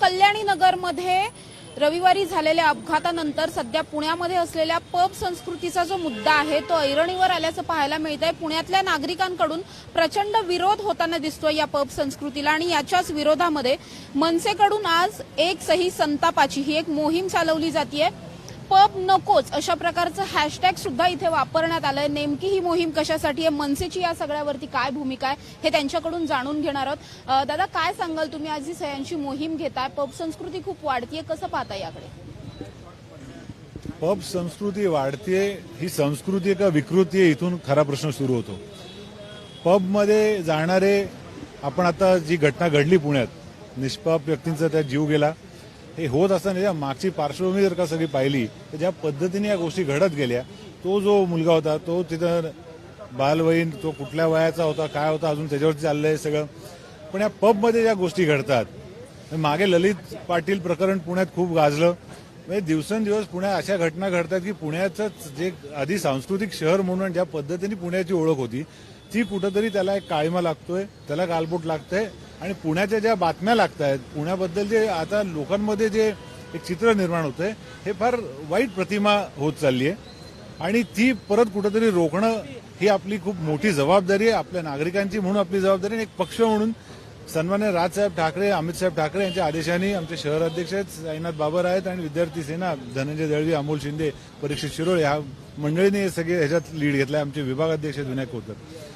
कल्याणी नगरमध्ये रविवारी झालेल्या अपघातानंतर सध्या पुण्यामध्ये असलेल्या पब संस्कृतीचा जो मुद्दा आहे तो ऐरणीवर आल्याचं पाहायला मिळत आहे पुण्यातल्या नागरिकांकडून प्रचंड विरोध होताना दिसतोय या पब संस्कृतीला आणि याच्याच विरोधामध्ये मनसेकडून आज एक सही संतापाची ही एक मोहीम चालवली जाते पब नकोच अशा प्रकारचं हॅशटॅग सुद्धा इथे वापरण्यात आलंय. नेमकी ही मोहीम कशासाठी आहे? मनसेची या सगळ्यावरती काय भूमिका आहे? हे त्यांच्याकडून जाणून घेणार आहोत. दादा काय सांगाल तुम्ही? आज ही सह्यांची मोहीम घेताय पब संस्कृती खूप वाढतीये. कसं पाहता याकडे? पब संस्कृती वाढतीये ही संस्कृती का विकृती आहे. इथून खरा प्रश्न सुरू होतो. पबमध्ये जाणारे आपण आता जी घटना घडली पुण्यात निष्पाप व्यक्तींचा त्यात जीव गेला. हे होत असताना ज्या मागची पार्श्वभूमी जर का सगळी पाहिली तर ज्या पद्धतीने या गोष्टी घडत गेल्या तो जो मुलगा होता तो तिथं बालवयीन तो कुठल्या वयाचा होता काय होता अजून त्याच्यावरती चाललंय सगळं. पण या पबमध्ये ज्या गोष्टी घडतात मागे ललित पाटील प्रकरण पुण्यात खूप गाजलं. म्हणजे दिवसेंदिवस पुण्यात अशा घटना घडतात की पुण्याचंच जे आधी सांस्कृतिक शहर म्हणून ज्या पद्धतीने पुण्याची ओळख होती ती कुठंतरी त्याला एक काळीमा लागतोय त्याला गालबोट लागतंय आणि पुण्याच्या ज्या बातम्या लागत आहेत पुण्याबद्दल जे आता लोकांमध्ये जे एक चित्र निर्माण होतंय हे फार वाईट प्रतिमा होत चालली आहे आणि ती परत कुठंतरी रोखणं ही आपली खूप मोठी जबाबदारी आहे आपल्या नागरिकांची म्हणून आपली जबाबदारी आणि एक पक्ष म्हणून सन्मान्य राजसाहेब ठाकरे अमितसाहेब ठाकरे यांच्या आदेशाने आमचे शहर अध्यक्ष आहेत साईनाथ बाबर आहेत आणि विद्यार्थी सेना धनंजय दळवी अमोल शिंदे परीक्षित शिरोळे ह्या मंडळीने सगळे ह्याच्यात लीड घेतलाय आमचे विभाग अध्यक्ष विनायक होतात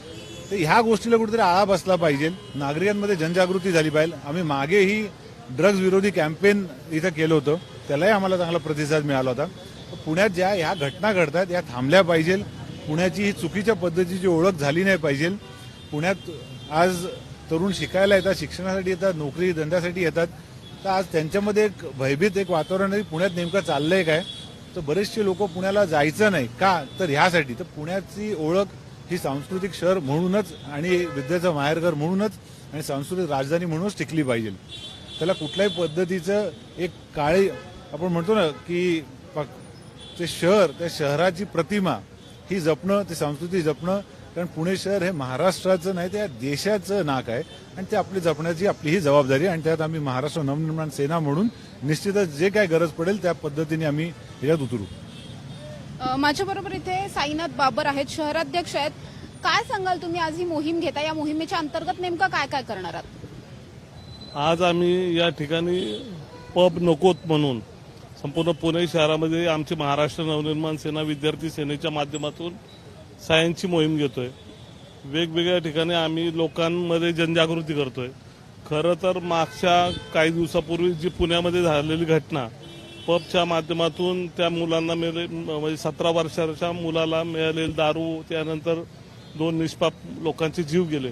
तर ह्या गोष्टीला कुठेतरी आळा बसला पाहिजे. नागरिकांमध्ये जनजागृती झाली पाहिजे. आम्ही मागेही ड्रग्ज विरोधी कॅम्पेन इथं केलं होतं. त्यालाही आम्हाला चांगला प्रतिसाद मिळाला होता. पुण्यात ज्या ह्या घटना घडतात या थांबल्या पाहिजे. पुण्याची ही चुकीच्या पद्धतीची ओळख झाली नाही पाहिजे. पुण्यात आज तरुण शिकायला येतात शिक्षणासाठी येतात नोकरी धंद्यासाठी येतात. तर आज त्यांच्यामध्ये एक भयभीत एक वातावरण आहे. पुण्यात नेमकं चाललंय काय? तर बरेचसे लोक पुण्याला जायचं नाही. का? तर ह्यासाठी. तर पुण्याची ओळख ही सांस्कृतिक शहर म्हणूनच आणि विद्येचं माहेरघर म्हणूनच आणि सांस्कृतिक राजधानी म्हणूनच टिकली पाहिजे. त्याला कुठल्याही पद्धतीचं एक काळी आपण म्हणतो ना की ते शहर त्या शहराची प्रतिमा ही जपणं ती संस्कृती जपणं कारण पुणे शहर हे महाराष्ट्राचं नाही त्या देशाचं नाक आहे आणि ते आपली जपण्याची आपली ही जबाबदारी आहे आणि त्यात आम्ही महाराष्ट्र नवनिर्माण सेना म्हणून निश्चितच जे काय गरज पडेल त्या पद्धतीने आम्ही ह्याच्यात उतरू. माझ्याबरोबर इथे साईनाथ बाबर आहेत शहराध्यक्ष आहेत. काय सांगाल तुम्ही? आज ही मोहीम घेता या मोहिमेच्या अंतर्गत नेमकं काय काय करणार आहात? आज आम्ही या ठिकाणी पब नकोत म्हणून संपूर्ण पुणे शहरामध्ये आमची महाराष्ट्र नवनिर्माण सेना विद्यार्थी सेनेच्या माध्यमातून सायन्सची मोहीम घेतोय. वेगवेगळ्या ठिकाणी आम्ही लोकांमध्ये जनजागृती करतोय. खरं तर मागच्या काही दिवसापूर्वी जी पुण्यामध्ये झालेली घटना पबच्या माध्यमातून त्या मुलांना मिळाले म्हणजे सतरा वर्षाच्या मुलाला मिळालेली दारू त्यानंतर दोन निष्पाप लोकांचे जीव गेले.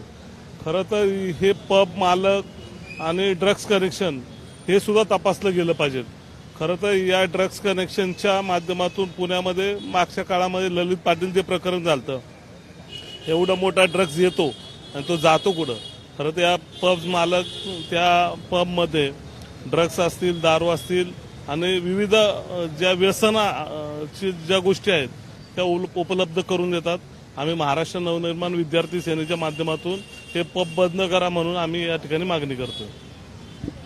खरं तर हे पब मालक आणि ड्रग्स कनेक्शन हे सुद्धा तपासलं गेलं पाहिजे. खरं तर या ड्रग्स कनेक्शनच्या माध्यमातून पुण्यामध्ये मागच्या काळामध्ये ललित पाटील जे प्रकरण झालं एवढा मोठा ड्रग्ज येतो आणि तो जातो कुठं? खरं तर या पब मालक त्या पबमध्ये ड्रग्स असतील दारू असतील आणि विविध ज्या व्यसनाची ज्या गोष्टी आहेत त्या उल- उपलब्ध करून देतात. आम्ही महाराष्ट्र नवनिर्माण विद्यार्थी सेनेच्या माध्यमातून हे पब बंद करा म्हणून आम्ही या ठिकाणी मागणी करतो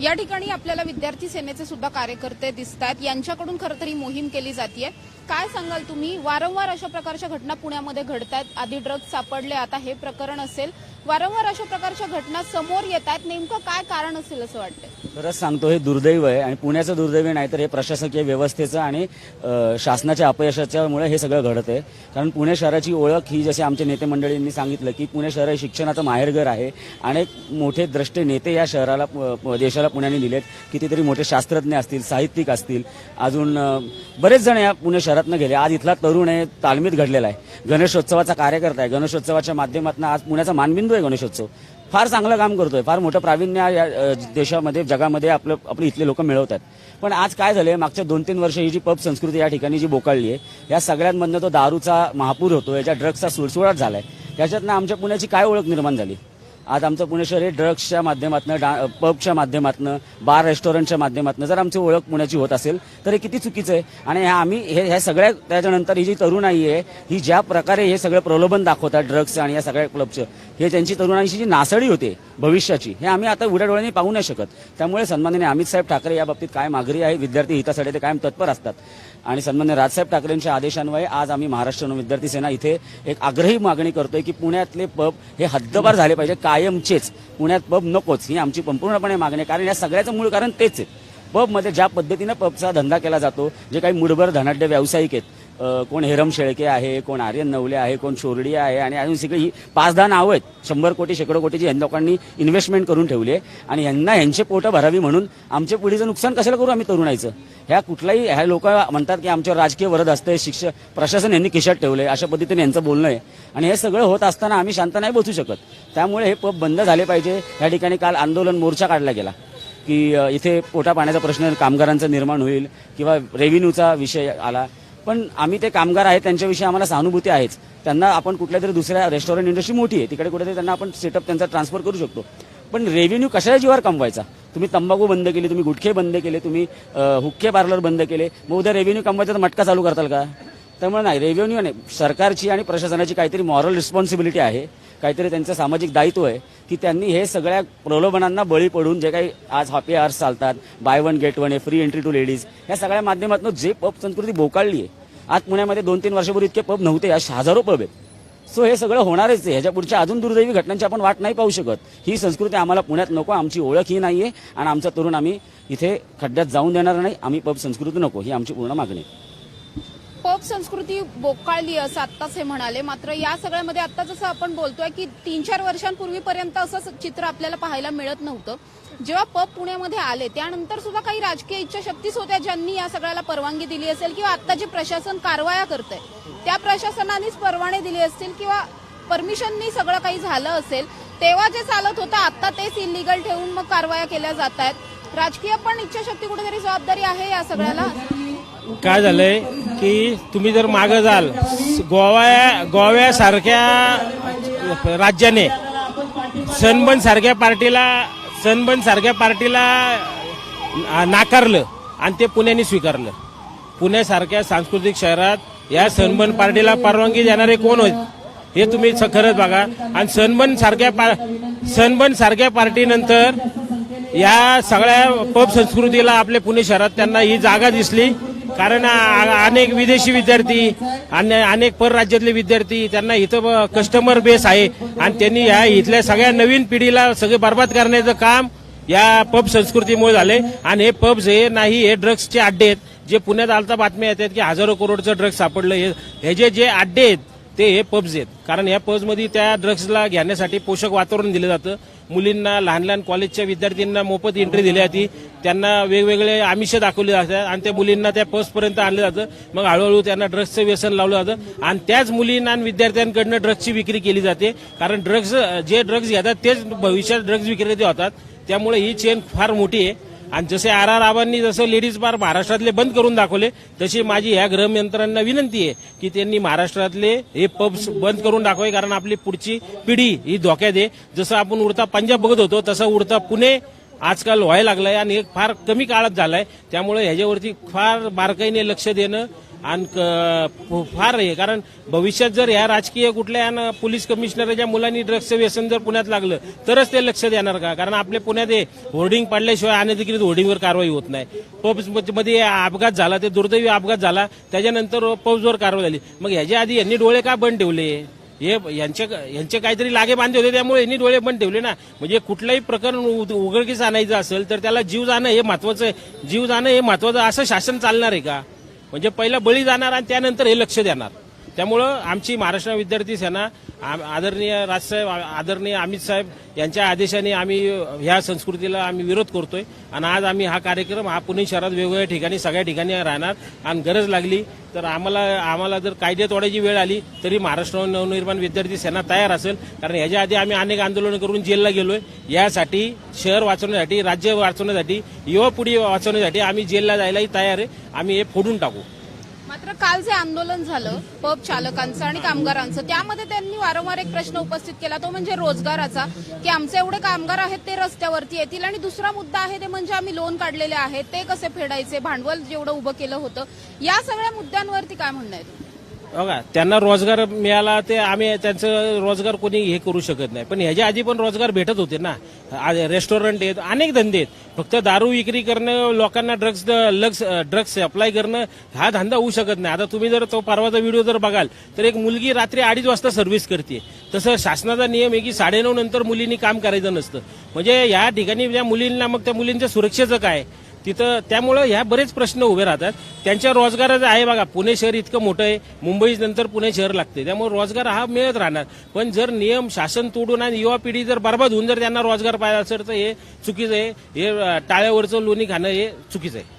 या ठिकाणी आपल्याला विद्यार्थी सेनेचे सुद्धा कार्यकर्ते दिसत आहेत यांच्याकडून खरं तर ही मोहीम केली जाते काय सांगाल तुम्ही? वारंवार अशा प्रकारच्या घटना पुण्यामध्ये घडत आहेत आधी ड्रग्ज सापडले आता हे प्रकरण असेल. वारंवार अशा प्रकारच्या घटना समोर येत आहेत नेमकं काय कारण असेल असं वाटतं खरंच सांगतो हे दुर्दैव आहे आणि पुण्याचं दुर्दैव नाही तर हे प्रशासकीय व्यवस्थेचं आणि शासनाच्या अपयशाच्यामुळे हे सगळं घडत आहे कारण पुणे शहराची ओळख ही जसे आमचे नेते मंडळींनी सांगितलं की पुणे शहर हे शिक्षणाचं माहेरघर आहे. अनेक मोठे द्रष्टे नेते या शहराला प- देशाला पुण्याने दिलेत. कितीतरी मोठे शास्त्रज्ञ असतील साहित्यिक असतील. अजून बरेच जण या पुणे शहरातनं गेले. आज इथला तरुण आहे तालमीत घडलेला आहे. गणेशोत्सवाचा कार्यकर्ता आहे. गणेशोत्सवाच्या माध्यमातून आज पुण्याचा मानबिंदू आहे गणेशोत्सव. फार चांगलं काम करतोय. फार मोठं प्रावीण्य या देशामध्ये जगामध्ये आपलं आपली इथले लोक मिळवतात. पण आज काय झालंय? मागच्या दोन तीन वर्ष ही जी पब संस्कृती या ठिकाणी जी बोकाळली आहे या सगळ्यांमधनं तो दारूचा महापूर होतो याच्या ड्रग्सचा सुळसुळाट झालाय. त्याच्यातनं आमच्या पुण्याची काय ओळख निर्माण झाली? आज आमचं पुणे शहर हे ड्रग्सच्या माध्यमातून डा पबच्या माध्यमातून बार रेस्टॉरंटच्या माध्यमातून जर आमची ओळख पुण्याची होत असेल तर हे किती चुकीचं आहे? आणि ह्या आम्ही हे ह्या सगळ्या त्याच्यानंतर ही जी तरुणाई आहे ही ज्या प्रकारे हे सगळं प्रलोभन दाखवतात ड्रग्सचं आणि या सगळ्या क्लबचं हे त्यांची तरुणाईची जी नासडी होते भविष्याची हे आम्ही आता उघड्या डोळ्यांनी पाहू नाही शकत. त्यामुळे सन्माननीय अमित साहेब ठाकरे या बाबतीत काय मागणी आहे? विद्यार्थी हितासाठी ते कायम तत्पर असतात. आणि सन्मान्य राजसाहेब ठाकरेंच्या आदेशान्वये आज आम्ही महाराष्ट्र विद्यार्थी सेना इथे एक आग्रही मागणी करतोय की पुण्यातले पब हे हद्दपार झाले पाहिजे कायमचेच. पुण्यात पब नकोच ही आमची संपूर्णपणे मागणी आहे. कारण या सगळ्याचं मूळ कारण तेच आहे. पबमध्ये ज्या पद्धतीनं पबचा धंदा केला जातो जे काही मुठभर धनाढ्य व्यावसायिक आहेत कोण हेरम शेळके आहे कोण आर्यन नवले आहे कोण शोरडी आहे आणि अजून सगळी ही पाच दहा नावं आहेत. शंभर कोटी शेकडो कोटीची ह्या लोकांनी इन्व्हेस्टमेंट करून ठेवली आहे. आणि यांना यांचे पोटं भरावी म्हणून आमच्या पिढीचं नुकसान कशाला करू आम्ही तरुणाईचं? ह्या कुठलाही ह्या लोक म्हणतात की आमच्यावर राजकीय वरद असते शिक्षक प्रशासन यांनी खिशात आहे अशा पद्धतीने यांचं बोलणं आहे. आणि हे सगळं होत असताना आम्ही शांत नाही बसू शकत. त्यामुळे हे पब बंद झाले पाहिजे. या ठिकाणी काल आंदोलन मोर्चा काढला गेला. की इथे पोटा पाण्याचा प्रश्न कामगारांचा निर्माण होईल किंवा रेव्हेन्यूचा विषय आला. पण आम्ही ते कामगार आहेत त्यांच्याविषयी आम्हाला सहानुभूती आहेच. त्यांना आपण कुठल्या तरी दुसऱ्या रेस्टॉरंट इंडस्ट्री मोठी आहे तिकडे कुठेतरी त्यांना आपण सेटअप त्यांचा ट्रान्सफर करू शकतो. पण रेव्हेन्यू कशाच्या जीवावर कमवायचा? तुम्ही तंबाखू बंद केली तुम्ही गुटखे बंद केले तुम्ही हुक्के पार्लर बंद केले मग उद्या रेव्हेन्यू कमवायचा तर मटका चालू करताल का? त्यामुळे नाही रेव्हेन्यू नाही. सरकारची आणि प्रशासनाची काहीतरी मॉरल रिस्पॉन्सिबिलिटी आहे. काहीतरी त्यांचं सामाजिक दायित्व आहे की त्यांनी हे सगळ्या प्रलोभनांना बळी पडून जे काही आज हॅपी आर्स चालतात बाय वन गेट वन आहे फ्री एंट्री टू लेडीज या सगळ्या माध्यमातून जे पब संस्कृती बोकाळली आहे. आज पुण्यामध्ये दोन तीन वर्षापूर्वी इतके पब नव्हते आज हजारो पब आहेत. सो हे सगळं होणारच आहे. ह्याच्या पुढच्या अजून दुर्दैवी घटनांची आपण वाट नाही पाहू शकत. ही संस्कृती आम्हाला पुण्यात नको आमची ओळख ही नाही आहे आणि आमचा तरुण आम्ही इथे खड्ड्यात जाऊन देणार नाही. आम्ही पब संस्कृती नको ही आमची पूर्ण मागणी आहे. पब संस्कृती बोकाळली असं आत्ताच हे म्हणाले. मात्र या सगळ्यामध्ये आता जसं आपण बोलतोय की तीन चार वर्षांपूर्वीपर्यंत असं चित्र आपल्याला पाहायला मिळत नव्हतं. जेव्हा पब पुण्यामध्ये आले त्यानंतर सुद्धा काही राजकीय इच्छाशक्तीच होत्या ज्यांनी या सगळ्याला परवानगी दिली असेल किंवा आता जे प्रशासन कारवाया करतंय त्या प्रशासनानेच परवाने दिले असतील किंवा परमिशननी सगळं काही झालं असेल तेव्हा जे चालत होतं आता तेच इलिगल ठेवून मग कारवाया केल्या जात आहेत. राजकीय पण इच्छाशक्ती कुठेतरी जबाबदारी आहे या सगळ्याला? काय झालंय? की तुम्ही जर मागं जाल गोवा गोव्यासारख्या राज्याने सनबन सारख्या पार्टीला सनबन सारख्या पार्टीला नाकारलं आणि ते पुण्याने स्वीकारलं. पुण्यासारख्या सांस्कृतिक शहरात या सनबन पार्टीला परवानगी देणारे कोण होत हे तुम्ही स- खरंच बघा. आणि सनबन सारख्या पा सनबन सारख्या पार्टीनंतर या सगळ्या पब संस्कृतीला आपल्या पुणे शहरात त्यांना ही जागा दिसली. कारण अनेक विदेशी विद्यार्थी आणि अनेक परराज्यातले विद्यार्थी त्यांना इथं कस्टमर बेस आहे. आणि त्यांनी या इथल्या सगळ्या नवीन पिढीला सगळे बर्बाद करण्याचं काम या पब संस्कृतीमुळे झाले आणि हे पब्स हे नाही हे ड्रग्सचे अड्डे आहेत. जे पुण्यात आलता बातम्या येतात की हजारो करोडचं ड्रग्स सापडलं. हे हे जे जे अड्डे आहेत ते हे पब्स आहेत. कारण या पब्समध्ये त्या ड्रग्सला घेण्यासाठी पोषक वातावरण दिलं जातं. मुलींना लहान लहान कॉलेजच्या विद्यार्थ्यांना मोफत एंट्री दिली जाते. त्यांना वेगवेगळे आमिष दाखवले जातात आणि त्या मुलींना त्या पर्सपर्यंत आणलं जातं. मग हळूहळू त्यांना ड्रग्सचं व्यसन लावलं जातं. आणि त्याच मुलींना आणि विद्यार्थ्यांकडनं ड्रग्सची विक्री केली जाते. कारण ड्रग्ज जे ड्रग्ज घेतात तेच भविष्यात ड्रग्ज विक्रेते होतात. त्यामुळे ही चेन फार मोठी आहे. आणि जसे आर आर आबांनी जसं लेडीज बार महाराष्ट्रातले बंद करून दाखवले तशी माझी ह्या गृहमंत्र्यांना विनंती आहे की त्यांनी महाराष्ट्रातले हे पब्स बंद करून दाखवावे कारण आपली पुढची पिढी ही धोक्यात आहे. जसं आपण उडता पंजाब बघत होतो तसं उडता पुणे आजकाल व्हायला लागलाय आणि हे फार कमी काळात झालाय. त्यामुळे ह्याच्यावरती फार बारकाईने लक्ष देणं आणि क- फार आहे कारण भविष्यात जर ह्या राजकीय कुठल्या पोलीस कमिशनरच्या मुलांनी ड्रग्सचं व्यसन जर पुण्यात लागलं तरच ते लक्ष देणार का? कारण आपल्या पुण्यात हे होर्डिंग पाडल्याशिवाय अनधिकृत होर्डिंगवर कारवाई होत नाही. पब्समध्ये अपघात झाला ते दुर्दैवी अपघात झाला त्याच्यानंतर पब्सवर कारवाई झाली. मग ह्याच्या आधी यांनी डोळे का बंद ठेवले? हे यांचे यांचे काहीतरी लागे बांधे होते त्यामुळे यांनी डोळे बंद ठेवले ना. म्हणजे कुठलंही प्रकरण उद- उघडकीस आणायचं असेल तर त्याला जीव जाणं हे महत्वाचं आहे. जीव जाणं हे महत्वाचं असं शासन चालणार आहे का? म्हणजे पहिला बळी जाणार आणि त्यानंतर हे लक्ष देणार. त्यामुळं आमची महाराष्ट्र विद्यार्थी सेना आदरणीय राजसाहेब आदरणीय अमित साहेब यांच्या आदेशाने आम्ही ह्या संस्कृतीला आम्ही विरोध करतोय. आणि आज आम्ही हा कार्यक्रम हा पुणे शहरात वेगवेगळ्या ठिकाणी सगळ्या ठिकाणी राहणार. आणि गरज लागली तर आम्हाला आम्हाला जर कायदे तोडायची वेळ आली तरी महाराष्ट्र नवनिर्माण विद्यार्थी सेना तयार असेल. कारण ह्याच्या आधी आम्ही अनेक आंदोलन करून जेलला गेलोय. यासाठी शहर वाचवण्यासाठी राज्य वाचवण्यासाठी युवा पिढी वाचवण्यासाठी आम्ही जेलला जायलाही तयार आहे. आम्ही हे फोडून टाकू. मात्र काल जे आंदोलन झालं पब चालकांचं आणि कामगारांचं त्यामध्ये त्यांनी वारंवार एक प्रश्न उपस्थित केला तो म्हणजे रोजगाराचा की आमचे एवढे कामगार आहेत ते रस्त्यावरती येतील आणि दुसरा मुद्दा आहे ते म्हणजे आम्ही लोन काढलेले आहेत ते कसे फेडायचे भांडवल जेवढं उभं केलं होतं या सगळ्या मुद्द्यांवरती काय म्हणणं आहे? बघा त्यांना रोजगार मिळाला ते आम्ही त्यांचं रोजगार कोणी हे करू शकत नाही. पण ह्याच्या आधी पण रोजगार भेटत होते ना. रेस्टॉरंट आहेत अनेक धंदे आहेत. फक्त दारू विक्री करणं लोकांना ड्रग्स लग्स ड्रग्स सप्लाय करणं हा धंदा होऊ शकत नाही. आता तुम्ही जर तो परवाचा व्हिडिओ जर बघाल तर एक मुलगी रात्री अडीच वाजता सर्व्हिस करते. तसं शासनाचा नियम आहे की साडेनऊ नंतर मुलींनी काम करायचं नसतं. म्हणजे या ठिकाणी ज्या मुलींना मग त्या मुलींच्या सुरक्षेचं काय? तिथं त्यामुळं ह्या बरेच प्रश्न उभे राहतात. त्यांच्या रोजगाराचं आहे बघा. पुणे शहर इतकं मोठं आहे. मुंबई नंतर पुणे शहर लागते त्यामुळे रोजगार हा मिळत राहणार. पण जर नियम शासन तोडून आणि युवा पिढी जर बर्बाद होऊन जर त्यांना रोजगार पाहिजे असेल तर हे चुकीचं आहे. हे टाळ्यावरचं लोणी खाणं हे चुकीचं आहे.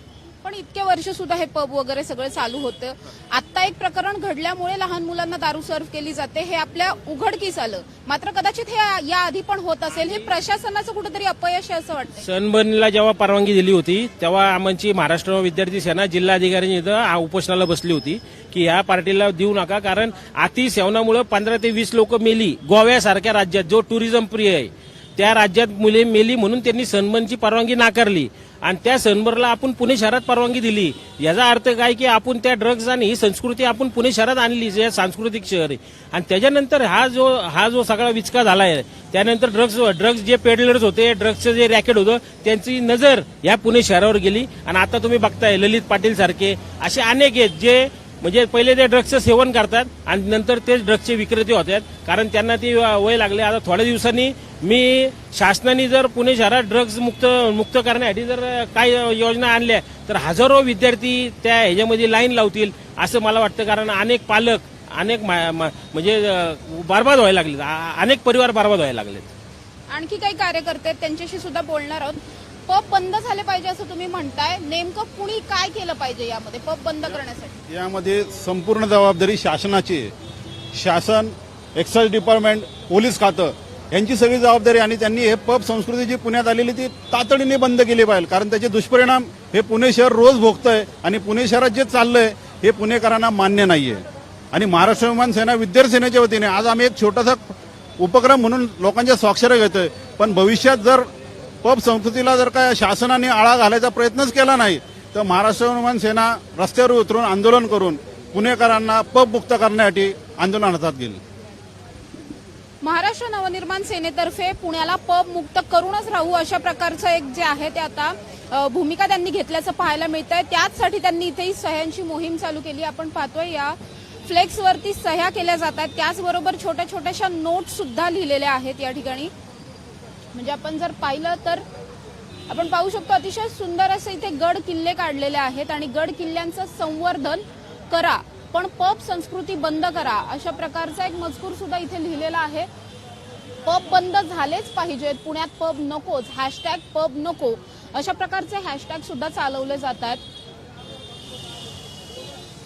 पण इतके वर्ष सुद्धा हे पब वगैरे सगळं चालू होतं. आता एक प्रकरण घडल्यामुळे लहान मुलांना दारू सर्व केली जाते हे आपल्या उघडकीस आलं. मात्र कदाचित हे या आधी पण होत असेल हे प्रशासनाचं कुठेतरी अपयश आहे असं वाटतं सनबर्नला जेव्हा परवानगी दिली होती तेव्हा आमची महाराष्ट्र विद्यार्थी सेना जिल्हाधिकाऱ्यांनी इथं उपोषणाला बसली होती की ह्या पार्टीला देऊ नका कारण अति सेवनामुळे पंधरा ते वीस लोक मेली गोव्यासारख्या राज्यात जो टुरिझम प्रिय आहे. त्या राज्यात मुले मेली म्हणून त्यांनी सनबर्नची परवानगी नाकारली. आणि त्या सनबर्नला आपण पुणे शहरात परवानगी दिली. याचा अर्थ काय की आपण त्या ड्रग्ज आणि ही संस्कृती आपण पुणे शहरात आणली जे सांस्कृतिक शहर आहे. आणि त्याच्यानंतर हा जो हा जो सगळा विचका झाला आहे त्यानंतर ड्रग्ज ड्रग्ज जे पेडलर्स होते ड्रग्जचं जे रॅकेट होतं त्यांची नजर या पुणे शहरावर गेली. आणि आता तुम्ही बघताय ललित पाटील सारखे असे अनेक आहेत जे म्हणजे पहिले ते ड्रग्जचं सेवन करतात आणि नंतर तेच ड्रग्जचे विक्रेते होतात. कारण त्यांना ती वय लागले आता थोड्या दिवसांनी मी शासनाने जर पुणे शहरात ड्रग्ज मुक्त मुक्त करण्यासाठी जर काही योजना आणल्या तर हजारो विद्यार्थी त्या ह्याच्यामध्ये लाईन लावतील असं मला वाटतं. कारण अनेक पालक अनेक म्हणजे बरबाद व्हायला लागलेत. आ- अनेक परिवार बरबाद व्हायला लागलेत. आणखी काही कार्यकर्ते आहेत त्यांच्याशी सुद्धा बोलणार आहोत. पब बंद झाले पाहिजे असं तुम्ही म्हणताय. नेमकं कुणी काय केलं पाहिजे यामध्ये पब बंद करण्यासाठी? यामध्ये संपूर्ण जबाबदारी शासनाची आहे. शासन एक्साईज डिपार्टमेंट पोलीस खातं यांची सगळी जबाबदारी आणि त्यांनी हे पब संस्कृती जी पुण्यात आलेली ती तातडीने बंद केली पाहिजे. कारण त्याचे दुष्परिणाम हे पुणे शहर रोज भोगतंय आणि पुणे शहरात जे चाललंय हे पुणेकरांना मान्य नाहीये. आणि महाराष्ट्र विमान सेना विद्यार्थी सेनेच्या वतीने आज आम्ही एक छोटासा उपक्रम म्हणून लोकांच्या स्वाक्षऱ्या घेतोय. पण भविष्यात जर पब संस्कृतीला जर काय शासनाने आळा घालायचा प्रयत्नच केला नाही तर महाराष्ट्र विमान सेना रस्त्यावर उतरून आंदोलन करून पुणेकरांना पब मुक्त करण्यासाठी आंदोलन हातात गेली. महाराष्ट्र नवनिर्माण सेनेतर्फे पुण्याला पब मुक्त करूनच राहू अशा प्रकारचं एक जे आहे ते आता भूमिका त्यांनी घेतल्याचं पाहायला मिळत आहे त्याचसाठी त्यांनी इथेही सह्यांची मोहीम चालू केली. आपण पाहतोय या फ्लेक्सवरती सह्या केल्या जात आहेत. त्याचबरोबर छोट्या छोट्याशा नोट सुद्धा लिहिलेल्या आहेत या ठिकाणी. म्हणजे आपण जर पाहिलं तर आपण पाहू शकतो अतिशय सुंदर असे इथे गड किल्ले काढलेले आहेत आणि गड किल्ल्यांचं संवर्धन करा. पण पब संस्कृती बंद करा अशा प्रकारचा एक मजकूर सुद्धा इथे लिहिलेला आहे. पब बंद झालेच पाहिजेत. पुण्यात पब नकोच. हॅशटॅग पब नको. अशा प्रकारचे हॅशटॅग सुद्धा चालवले जात आहेत.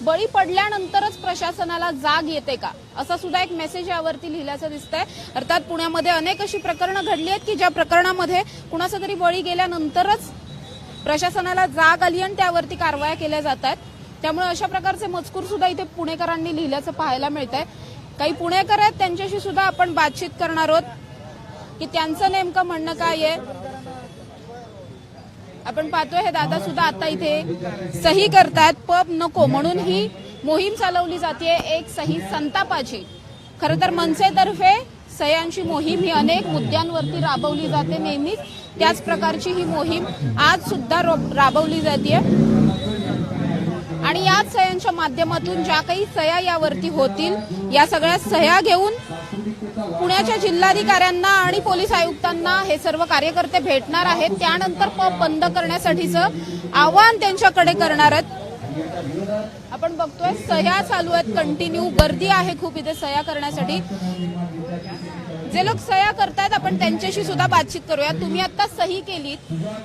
बळी पडल्यानंतरच प्रशासनाला जाग येते का? असा सुद्धा एक मेसेज यावरती लिहिल्याचं दिसतंय. अर्थात पुण्यामध्ये अनेक अशी प्रकरणं घडली आहेत की ज्या प्रकरणामध्ये कुणाचा तरी बळी गेल्यानंतरच प्रशासनाला जाग आली आणि त्यावरती कारवाया केल्या जात आहेत. त्यामुळे अशा प्रकारचे मजकूर सुद्धा इथे पुणेकरांनी लिहिल्याचं पाहायला मिळत आहे काही पुणेकर आहेत त्यांच्याशी सुद्धा आपण बातचीत करणार आहोत. की त्यांचं नेमकं म्हणणं काय आहे? आपण पाहतोय हे दादा सुद्धा आता इथे सही करतायत पब नको म्हणून ही मोहीम चालवली जाते एक सही संतापाची. खर तर मनसेतर्फे सह्यांची मोहीम ही अनेक मुद्द्यांवरती राबवली जाते नेहमीच. त्याच प्रकारची ही मोहीम आज सुद्धा राबवली जाते आणि याच सह्यांच्या माध्यमातून ज्या काही सह्या यावरती होतील या सगळ्या सह्या घेऊन पुण्याच्या जिल्हाधिकाऱ्यांना आणि पोलीस आयुक्तांना हे सर्व कार्यकर्ते भेटणार आहेत. त्यानंतर पब बंद करण्यासाठीचं आव्हान त्यांच्याकडे करणार आहेत. आपण बघतोय सह्या चालू आहेत कंटिन्यू गर्दी आहे खूप इथे सह्या करण्यासाठी. जे लोक सह्या करतायत आपण त्यांच्याशी सुद्धा बातचीत करूया तुम्ही आता सही केलीत.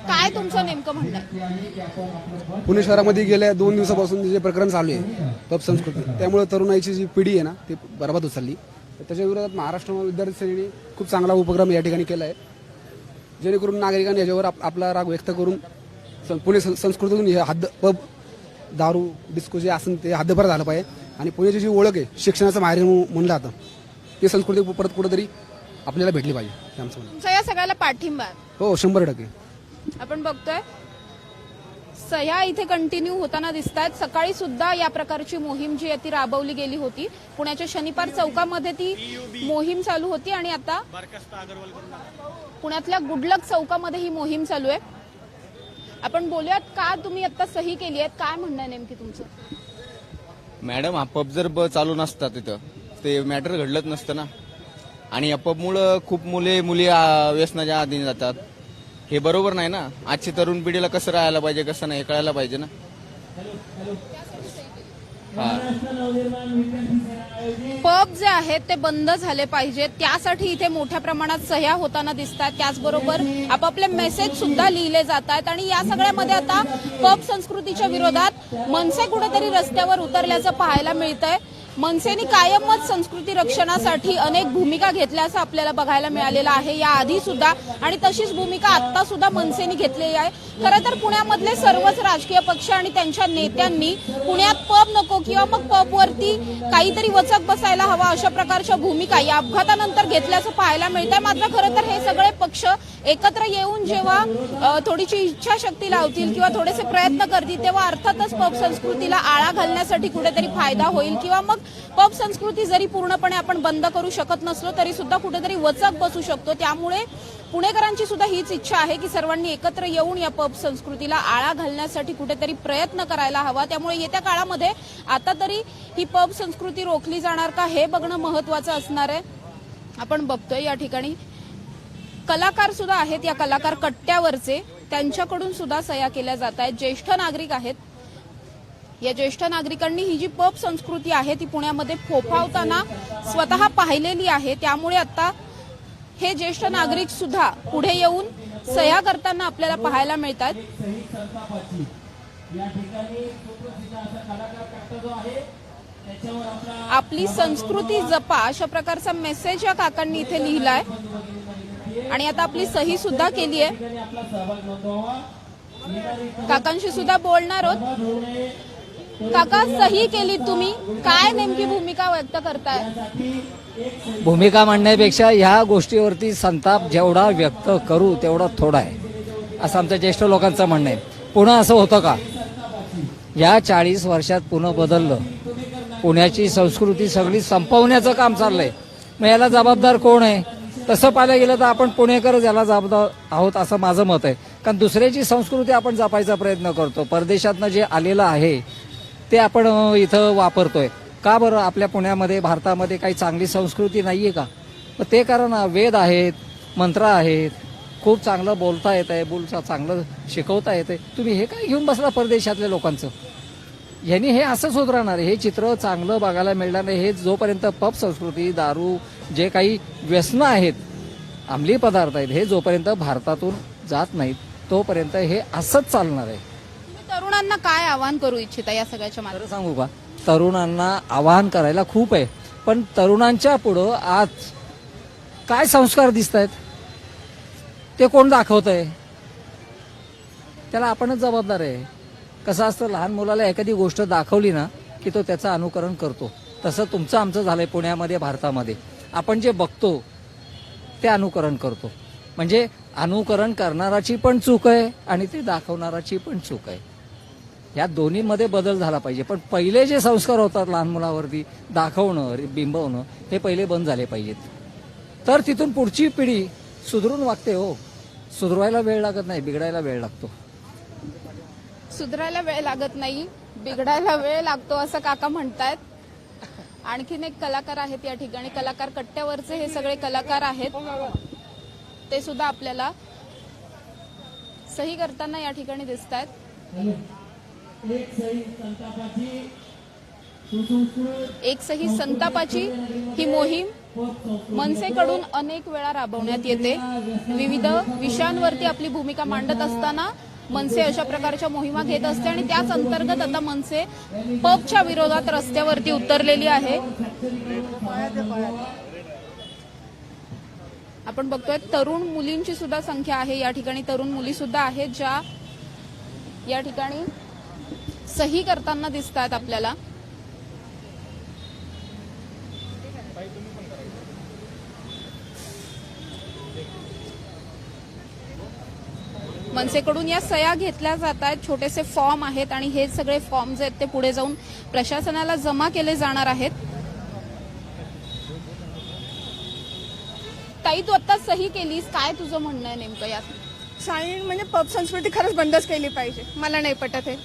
काय तुमचं नेमकं म्हणणं आहे? पुणे शहरामध्ये गेल्या दोन दिवसापासून जे प्रकरण चालू आहे पप संस्कृती त्यामुळे तरुणाईची जी पिढी आहे ना ती बरबाद उचलली त्याच्या विरोधात महाराष्ट्र विद्यार्थी सेनेने खूप चांगला उपक्रम या ठिकाणी केला आहे जेणेकरून नागरिकांनी याच्यावर आप- आपला राग व्यक्त करून सं- पुणे संस्कृतीतून हे हद्द पब दारू डिस्को जे असेल ते हद्दभर झालं पाहिजे. आणि पुण्याची जी ओळख आहे शिक्षणाचं माहेर म्हणलं जातं ती संस्कृती परत कुठंतरी आपल्याला भेटली पाहिजे हे आमचं म्हणणं. तुमचा या सगळ्याला पाठिंबा आहे. हो शंभर टक्के. आपण बघतोय सह्या इथे कंटिन्यू होताना दिसत आहेत सकाळी सुद्धा या प्रकारची मोहीम जी आहे ती राबवली गेली होती. पुण्याच्या शनिपार चौकामध्ये ती मोहीम चालू होती आणि आता पुण्यातल्या गुडलक चौकामध्ये ही मोहीम चालू आहे. आपण बोलूयात का तुम्ही आता सही केली आहे काय म्हणणं आहे नेमकी तुमचं? मॅडम हा पब जर ब चालू नसता तिथं. ते मॅटर घडलंच नसतं ना. आणि अपमुळं खूप मुले मुली आ, व्यसनाच्या अधीन जातात. हे बरोबर नाही ना? आजची तरुण पिढीला कसं राहायला पाहिजे कसं नाही हे कळायला पाहिजे ना? हा. पब जे आहेत ते बंद झाले पाहिजेत. त्यासाठी इथे मोठ्या प्रमाणात सह्या होताना दिसत आहेत त्याचबरोबर आपापले मेसेज सुद्धा लिहिले जात आहेत आणि या सगळ्यामध्ये आता पब संस्कृतीच्या विरोधात मनसे कुठेतरी रस्त्यावर उतरल्याचं पाहायला मिळतंय. मनसेनी कायमच संस्कृती रक्षणासाठी अनेक भूमिका घेतल्या असं आपल्याला बघायला मिळालेलं आहे. या आधी सुद्धा आणि तशीच भूमिका आता सुद्धा मनसेनी घेतलेली आहे. खरं तर पुण्यामधले सर्वच राजकीय पक्ष आणि त्यांच्या नेत्यांनी पुण्यात पब नको किंवा मग पबवरती काहीतरी वचक बसायला हवा अशा प्रकारच्या भूमिका या अपघातानंतर घेतल्याचं पाहायला मिळतंय. मात्र खरं तर हे सगळे पक्ष एकत्र येऊन जेव्हा थोडीशी इच्छाशक्ती लावतील किंवा थोडेसे प्रयत्न करतील तेव्हा अर्थातच पब संस्कृतीला आळा घालण्यासाठी कुठेतरी फायदा होईल किंवा मग पब संस्कृती जरी पूर्णपणे आपण बंद करू शकत नसलो तरी सुद्धा कुठेतरी वचक बसू शकतो. त्यामुळे पुणेकरांची सुद्धा हीच इच्छा आहे की सर्वांनी एकत्र येऊन या पब संस्कृतीला आळा घालण्यासाठी कुठेतरी प्रयत्न करायला हवा. त्यामुळे येत्या काळामध्ये आता तरी ही पब संस्कृती रोखली जाणार का हे बघणं महत्वाचं असणार आहे. आपण बघतोय या ठिकाणी. कलाकार सुद्धा आहेत या कलाकार कट्ट्यावरचे. त्यांच्याकडून सुद्धा सह्या केल्या जात आहेत. ज्येष्ठ नागरिक आहेत. या ज्येष्ठ नागरिकांनी ही जी पब संस्कृती आहे ती पुण्यामध्ये फोफावताना स्वतः पाहिलेली आहे. त्यामुळे आता हे ज्येष्ठ नागरिक सुद्धा पुढे येऊन सह्या करताना आपल्याला पाहायला मिळतात. आपली संस्कृती जपा अशा प्रकारचा मेसेज या काकांनी इथे लिहिलाय. आणि आता आपली सही सुद्धा केली आहे काकांशी सुद्धा बोलणार आहोत. काका सही केली तुम्ही. काय नेमकी भूमिका व्यक्त करताय? भूमिका मांडण्यापेक्षा ह्या गोष्टीवरती संताप जेवढा व्यक्त करू तेवढा थोडा आहे. असं आमच्या ज्येष्ठ लोकांचं म्हणणं आहे. पुन्हा असं होतं का? या चाळीस वर्षात पुन्हा बदललं. पुण्याची संस्कृती सगळी संपवण्याचं काम चाललंय. मग याला जबाबदार कोण आहे? तसं पाहायला गेलं तर आपण पुणेकरच याला जबाबदार आहोत असं माझं मत आहे. कारण दुसऱ्याची संस्कृती आपण जपायचा प्रयत्न करतो. परदेशातनं जे आलेलं आहे ते आपण इथं वापरतोय. का बरं? आपल्या पुण्यामध्ये भारतामध्ये काही चांगली संस्कृती नाही आहे का? पण ते कारण वेद आहेत मंत्र आहेत खूप चांगलं बोलता येत आहे बोलता चांगलं शिकवता येत आहे. तुम्ही हे काय घेऊन बसला परदेशातल्या लोकांचं? यांनी हे असंच होत राहणार आहे. हे चित्र चांगलं बघायला मिळणार नाही हे जोपर्यंत पप संस्कृती दारू जे काही व्यसनं आहेत अंमली पदार्थ आहेत हे जोपर्यंत भारतातून जात नाहीत तोपर्यंत हे असंच चालणार आहे. तरुणांना काय आवाहन करू इच्छिता या सगळ्याच्या मागे खरं सांगू का? तरुणांना आवाहन करायला खूप आहे. पण तरुणांच्या पुढं आज काय संस्कार दिसत आहेत ते कोण दाखवत आहे त्याला आपणच जबाबदार आहे. कसं असतं लहान मुलाला एखादी गोष्ट दाखवली ना की तो त्याचं अनुकरण करतो. तसं तुमचं आमचं झालंय पुण्यामध्ये भारतामध्ये. आपण जे बघतो ते अनुकरण करतो. म्हणजे अनुकरण करणाराची पण चूक आहे आणि ते दाखवणाराची पण चूक आहे. ह्या दोन्हीमध्ये बदल झाला पाहिजे. पण पहिले जे संस्कार होतात लहान मुलावरती दाखवणं बिंबवणं हे पहिले बंद झाले पाहिजेत. तर तिथून पुढची पिढी सुधरून वागते हो. सुधरवायला वेळ लागत नाही बिघडायला वेळ लागतो. सुधरायला वेळ लागत नाही बिघडायला वेळ लागतो असं काका म्हणतायत. आणखीन एक कलाकार आहेत या ठिकाणी. कलाकार कट्ट्यावरचे हे सगळे कलाकार आहेत. ते सुद्धा आपल्याला सही करताना या ठिकाणी दिसत आहेत एक सही संतापाची ही मोहीम मनसेकडून अनेक वेळा राबवण्यात येते. विविध विषयांवरती आपली भूमिका मांडत असताना मनसे अशा प्रकारच्या मोहिमा घेत असते आणि त्याच अंतर्गत आता मनसे पबच्या विरोधात रस्त्यावरती उतरलेली आहे. आपण बघतोय तरुण मुलींची सुद्धा संख्या आहे. या ठिकाणी तरुण मुली सुद्धा आहेत ज्या या ठिकाणी सही करताना दिसत आहेत आपल्याला. मनसेकडून या सह्या घेतल्या जात आहेत छोटेसे फॉर्म आहेत आणि हे सगळे फॉर्म जे आहेत ते पुढे जाऊन प्रशासनाला जमा केले जाणार आहेत. ताई तू आता सही केलीस. काय तुझं म्हणणं आहे नेमकं यात? साईन म्हणजे पब संस्कृती खरंच बंदच केली पाहिजे. मला नाही पटत हे.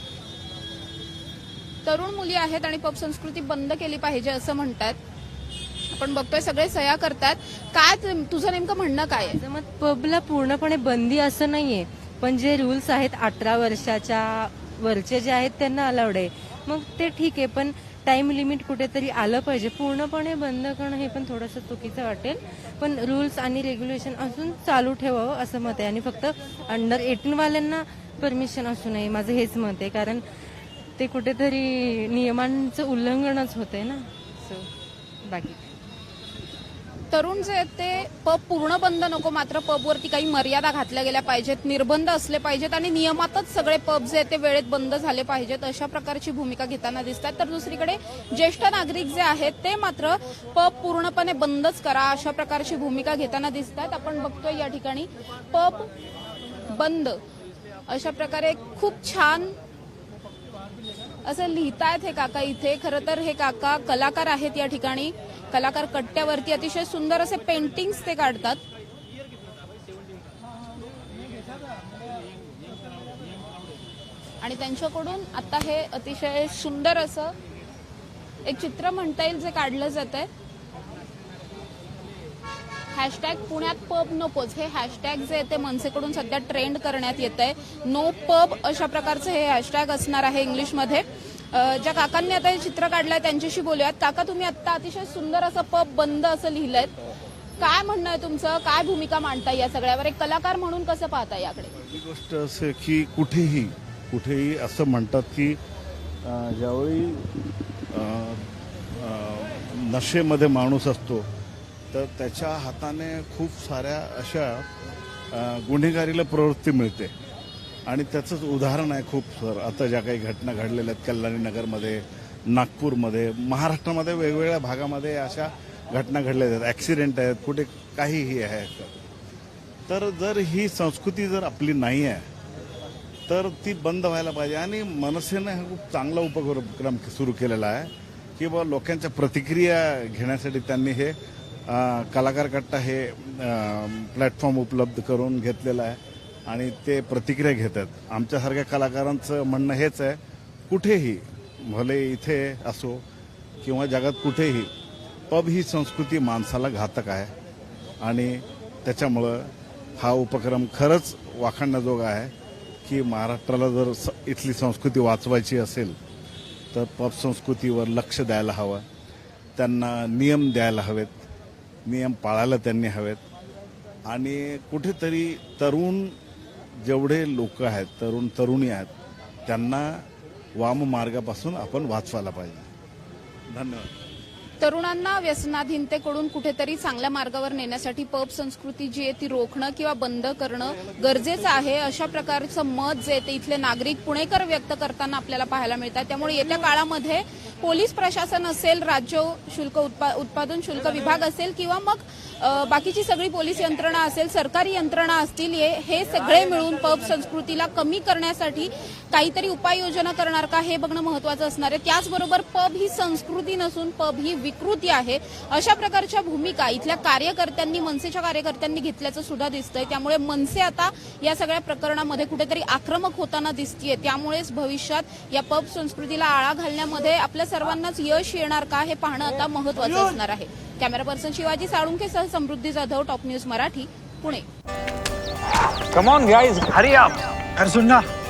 तरुण मुली आहेत आणि पब संस्कृती बंद केली पाहिजे असं म्हणतात. आपण बघतोय सगळे सह्या करतात. काय तुझं नेमकं म्हणणं काय आहे? मग पबला पूर्णपणे बंदी असं नाहीये. पण जे रूल्स आहेत अठरा वर्षाच्या वरचे जे आहेत त्यांना अलाउड आहे. मग ते ठीक आहे पण टाइम लिमिट कुठेतरी आलं पाहिजे. पूर्णपणे बंद करणं हे पण थोडंसं चुकीचं वाटेल. पण रूल्स आणि रेग्युलेशन असून चालू ठेवावं असं मत आहे. आणि फक्त अंडर एटीन वाल्यांना परमिशन असू नये. माझं हेच मत आहे. कारण ते कुठेतरी नियमांचं उल्लंघनच होते ना. सो बाकी. तरुण जे आहेत ते पब पूर्ण बंद नको मात्र पबवरती काही मर्यादा घातल्या गेल्या पाहिजेत निर्बंध असले पाहिजेत आणि नियमातच सगळे पब जे आहेत ते वेळेत बंद झाले पाहिजेत अशा प्रकारची भूमिका घेताना दिसतात तर दुसरीकडे ज्येष्ठ नागरिक जे आहेत ते मात्र पब पूर्णपणे बंदच करा अशा प्रकारची भूमिका घेताना दिसतात आपण बघतोय या ठिकाणी पब बंद. अशा प्रकारे खूप छान असं लिहितायत हे काका इथे. खरं तर हे काका कलाकार आहेत या ठिकाणी. कलाकार कट्ट्यावरती अतिशय सुंदर असे पेंटिंग्स ते काढतात. आणि त्यांच्याकडून आता हे अतिशय सुंदर असं एक चित्र म्हणता येईल जे काढलं जात आहे हॅशटॅग पुण्यात पब नकोच. हे हॅशटॅग जे आहे ते मनसेकडून सध्या ट्रेंड करण्यात येत आहे. नो पब अशा प्रकारचं हे हॅशटॅग असणार आहे इंग्लिशमध्ये. ज्या काकांनी आता हे चित्र काढलंय त्यांच्याशी बोलूयात. काका तुम्ही आता अतिशय सुंदर असं पब बंद असं लिहिलंय. काय म्हणणं आहे तुमचं? काय भूमिका मांडताय या सगळ्यावर? एक कलाकार म्हणून कसं पाहता याकडे? पहिली गोष्ट असे की कुठेही कुठेही असं म्हणतात की ज्यावेळी नशेमध्ये माणूस असतो तर त्याच्या हाताने खूप साऱ्या अशा गुन्हेगारीला प्रवृत्ती मिळते. आणि त्याचंच उदाहरण आहे खूप सर. आता ज्या काही घटना घडलेल्या आहेत कल्याणी नगरमध्ये नागपूरमध्ये महाराष्ट्रामध्ये वेगवेगळ्या भागामध्ये अशा घटना घडल्या आहेत. ॲक्सिडेंट आहेत कुठे काहीही आहे तर जर ही संस्कृती जर आपली नाही आहे तर ती बंद व्हायला पाहिजे. आणि मनसेनं हा खूप चांगला उपक्रम सुरू केलेला आहे की बा लोकांच्या प्रतिक्रिया घेण्यासाठी त्यांनी हे कलाकार कट्टा हे प्लॅटफॉर्म उपलब्ध करून घेतलेलं आहे आणि ते प्रतिक्रिया घेतात. आमच्यासारख्या कलाकारांचं म्हणणं हेच आहे कुठेही भले इथे असो किंवा जगात कुठेही पब ही संस्कृती माणसाला घातक आहे आणि त्याच्यामुळं हा उपक्रम खरंच वाखाणण्याजोगा आहे की महाराष्ट्राला जर स- इथली संस्कृती वाचवायची असेल तर पब संस्कृतीवर लक्ष द्यायला हवं. त्यांना नियम द्यायला हवेत. नियम पाळायला त्यांनी हवेत. आणि कुठेतरी तरुण जेवढे लोक आहेत तरुण तरुणी आहेत त्यांना वाम मार्गापासून आपण वाचवायला पाहिजे. धन्यवाद. तरुणांना व्यसनाधीनतेकडून कुठेतरी चांगल्या मार्गावर नेण्यासाठी पब संस्कृती जी आहे ती रोखणं किंवा बंद करणं गरजेचं आहे. अशा प्रकारचं मत जे आहे ते इथले नागरिक पुणेकर व्यक्त करताना आपल्याला पाहायला मिळतात. त्यामुळे येत्या काळामध्ये पोलीस प्रशासन असेल राज्य शुल्क उत्पा- उत्पादन शुल्क विभाग असेल किंवा मग बाकीची सगळी पोलीस यंत्रणा असेल सरकारी यंत्रणा असतील हे हे सगळे मिळून पब संस्कृतीला कमी करण्यासाठी काहीतरी उपाययोजना करणार का हे बघणं महत्वाचं असणार आहे. त्याचबरोबर पब ही संस्कृती नसून पब ही विकृती आहे. अशा प्रकारच्या भूमिका इथल्या कार्यकर्त्यांनी मनसेच्या कार्यकर्त्यांनी घेतल्याचं सुद्धा दिसतंय. त्यामुळे मनसे आता या सगळ्या प्रकरणामध्ये कुठेतरी आक्रमक होताना दिसतीये. त्यामुळेच भविष्यात या पब संस्कृतीला आळा घालण्यामध्ये आपल्या सर्वांनाच यश येणार का हे पाहणं आता महत्वाचं असणार आहे. Camera person Shivaji साळुंखेसह Samruddhi Jadhav top news Marathi Pune. Come on guys hurry up अरे सुन ना